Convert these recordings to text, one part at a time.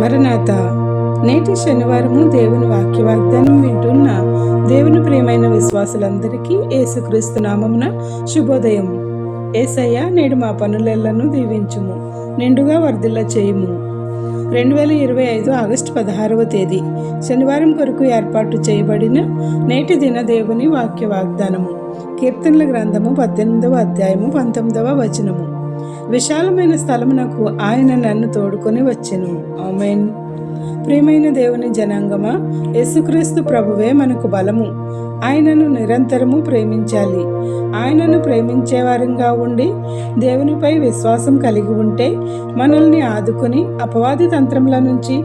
మరణాత నేటి శనివారము దేవుని వాక్య వాగ్దానం వింటున్న దేవుని ప్రియమైన విశ్వాసులందరికీ యేసుక్రీస్తు నామమున శుభోదయం. ఏసయ్య నేడు మా పనులెల్లను దీవించుము నిండుగా వర్ధిల్ల చేయుము. రెండు వేల ఇరవై ఐదు ఆగస్టు పదహారవ తేదీ శనివారం కొరకు ఏర్పాటు చేయబడిన నేటి దిన దేవుని వాక్య వాగ్దానము కీర్తనల గ్రంథము పద్దెనిమిదవ అధ్యాయము పంతొమ్మిదవ వచనము. విశాలమైన స్థలమునకు ఆయన నన్ను తోడుకొని వచ్చెను. ఆమెన్. ప్రియమైన దేవుని జనాంగమా యేసుక్రీస్తు ప్రభువే మనకు బలము. ఆయనను నిరంతరము ప్రేమించాలి. ఆయనను ప్రేమించేవారంగా ఉండి దేవునిపై విశ్వాసం కలిగి ఉంటే మనల్ని ఆదుకుని అపవాది తంత్రముల నుంచి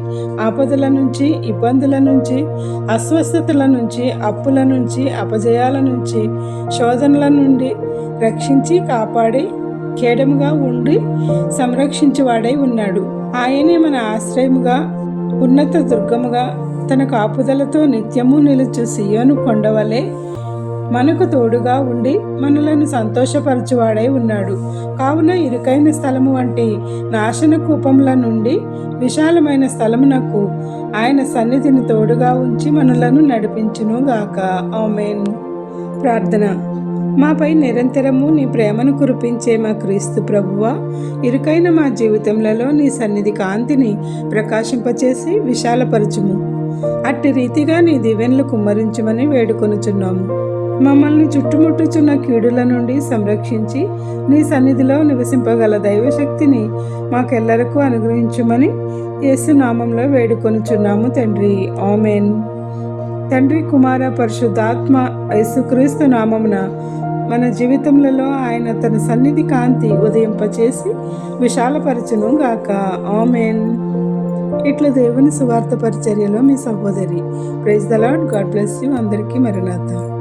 ఆపదల నుంచి ఇబ్బందుల నుంచి అస్వస్థతల నుంచి అప్పుల నుంచి అపజయాల నుంచి శోధనల నుండి రక్షించి కాపాడి కేడముగా ఉండి సంరక్షించువాడై ఉన్నాడు. ఆయనే మన ఆశ్రయముగా ఉన్నత దుర్గముగా తన కాపుదలతో నిత్యము నిలుచు సియోను కొండవలే మనకు తోడుగా ఉండి మనలను సంతోషపరచువాడై ఉన్నాడు. కావున ఇరుకైన స్థలము వంటి నాశన కూపముల నుండి విశాలమైన స్థలమునకు ఆయన సన్నిధిని తోడుగా ఉంచి మనలను నడిపించును గాక ఆమెన్. ప్రార్థన. మాపై నిరంతరము నీ ప్రేమను కురిపించే మా క్రీస్తు ప్రభువ ఇరుకైన మా జీవితంలో నీ సన్నిధి కాంతిని ప్రకాశింపచేసి విశాలపరచుము. అట్టి రీతిగా నీ దివెన్లు కుమ్మరించమని వేడుకొనుచున్నాము. మమ్మల్ని చుట్టుముట్టుచున్న కీడుల నుండి సంరక్షించి నీ సన్నిధిలో నివసింపగల దైవశక్తిని మాకెల్లరకు అనుగ్రహించుమని యేసునామంలో వేడుకొనుచున్నాము తండ్రి. ఆమెన్. తండ్రి కుమార పరిశుద్ధాత్మ యేసుక్రీస్తు నామమున మన జీవితములలో ఆయన తన సన్నిధి కాంతి ఉదయింపచేసి విశాలపరచును గాక. ఆమెన్. ఇట్లా దేవుని సువార్త పరిచర్యలో మీ సహోదరి. Praise the lord God bless you. అందరికీ మరణాత